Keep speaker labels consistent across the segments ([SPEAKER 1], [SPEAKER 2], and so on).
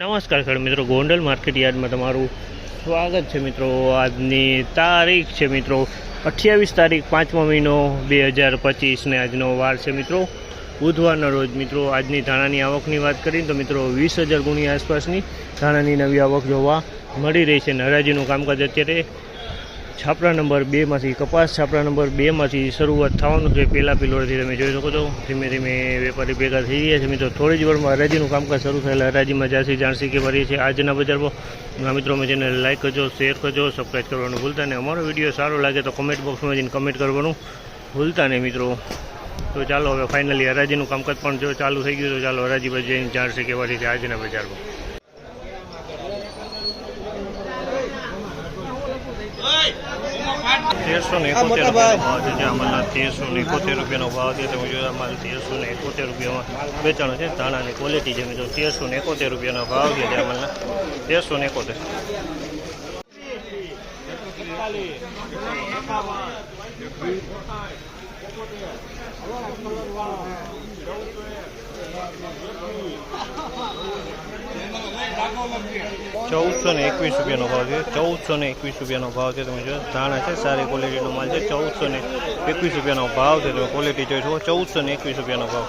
[SPEAKER 1] નમસ્કાર ખેડૂત મિત્રો, ગોંડલ માર્કેટ યાર્ડમાં તમારું સ્વાગત છે મિત્રો. આજની તારીખ છે મિત્રો, અઠ્યાવીસ તારીખ પાંચમો મહિનો બે હજાર પચીસને આજનો વાર છે મિત્રો. બુધવારના રોજ મિત્રો, આજની ધાણાની આવકની વાત કરીએ તો મિત્રો વીસ હજાર ગુણી આસપાસની ધાણાની નવી આવક જોવા મળી રહી છે. અને હરાજીનું કામકાજ અત્યારે છાપરા નંબર બેમાંથી, કપાસ છાપરા નંબર બેમાંથી શરૂઆત થવાનું છે. પહેલાં પિલોરથી તમે જોઈ શકો છો. ધીમે ધીમે વેપારી ભેગા થઈ રહ્યા છે. મિત્રો, થોડી જ વારમાં હરાજીનું કામકાજ શરૂ થયેલા. હરાજીમાં જાસી જાણસી કે ભરીએ છીએ આજના બજારમાં મિત્રો, અમે ચેનલ લાઈક કરજો શેર કરજો સબસ્ક્રાઈબ કરવાનું ભૂલતા નહીં. અમારો વીડિયો સારો લાગે તો કમેન્ટ બોક્સમાં જઈને કમેન્ટ કરવાનું ભૂલતા નહીં, મિત્રો. તો ચાલો, હવે ફાઇનલી હરાજીનું કામકાજ પણ જો ચાલુ થઈ ગયું તો ચાલો હરાજી પર જઈને જાણસી કે ભરી છે આજના બજારમાં તેરસો ને એકોતેર ભાવ છે જે અમારા તેરસો ને એકોતેર રૂપિયાનો ભાવ છે. તમે જોયો અમારે તેરસો ને એકોતેર રૂપિયામાં વેચાણ છે. ધાણાની ક્વોલિટી છે મિત્રો. તેરસો ને એકોતેર રૂપિયાનો ભાવ છે જે અમારા તેરસો ને એકોતેર. ચૌદસો ને એકવીસ રૂપિયાનો ભાવ છે. ચૌદસો ને એકવીસ રૂપિયાનો ભાવ છે. તમે જો ધાણા છે, સારી ક્વોલિટીનો માલ છે. ચૌદસો ને એકવીસ રૂપિયાનો ભાવ છે. તમે ક્વોલિટી જોઈ શકો. ચૌદસો ને એકવીસ રૂપિયાનો ભાવ.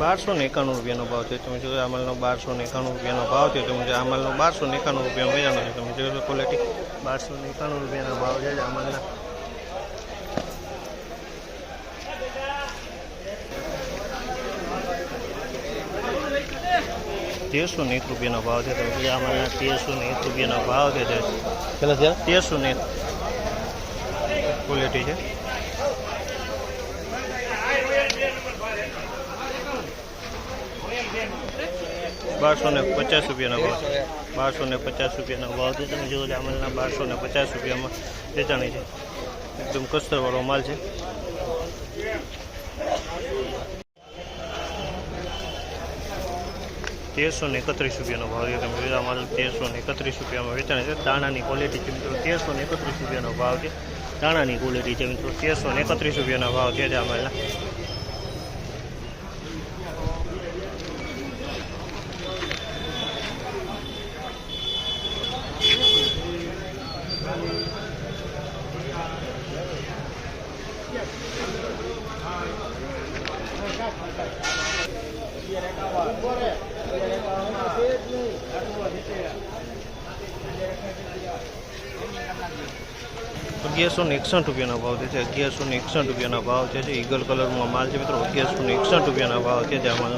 [SPEAKER 1] બારસો ને એકાણું રૂપિયાનો ભાવ છે. તમે જોયો અમલનો બારસો ને એકાણું રૂપિયાનો ભાવ છે. તમે જો અમલનો બારસો ને એકાણું રૂપિયા વેચાણો છે તમે જોયો ક્વોલિટી બારસો ને એકાણું રૂપિયાનો ભાવ છે. અમલના તેરસો ને એક રૂપિયાનો ભાવ છે તો અમલના તેરસો ને એક રૂપિયાનો ભાવ છે
[SPEAKER 2] કેટલા થયા
[SPEAKER 1] તેરસો ને ક્વોલિટી છે બારસો ને પચાસ રૂપિયાનો ભાવ છે બારસો ને પચાસ રૂપિયાનો ભાવ છે તમે જુઓ જામલના બારસો ને પચાસ રૂપિયામાં વેચાણી છે એકદમ કસ્તરવાળો માલ છે તેરસો ને એકત્રીસ રૂપિયાનો ભાવ છે. તમે જોયો માલ તેરસો ને એકત્રીસ રૂપિયામાં વેચાણ છે. દાણાની ક્વોલિટી છે મિત્રો, તેરસો ને એકત્રીસ રૂપિયાનો ભાવ છે. દાણાની ક્વોલિટી છે મિત્રો, તેરસો ને એકત્રીસ રૂપિયાનો ભાવ છે આ માલના. અગિયારસો ને એકસઠ રૂપિયાના ભાવ છે અગિયારસો ને એકસઠ રૂપિયાના ભાવ છે ઈગલ કલરમાં માલ છે, મિત્રો, અગિયારસો ને એકસઠ રૂપિયાના ભાવ છે, જે માલ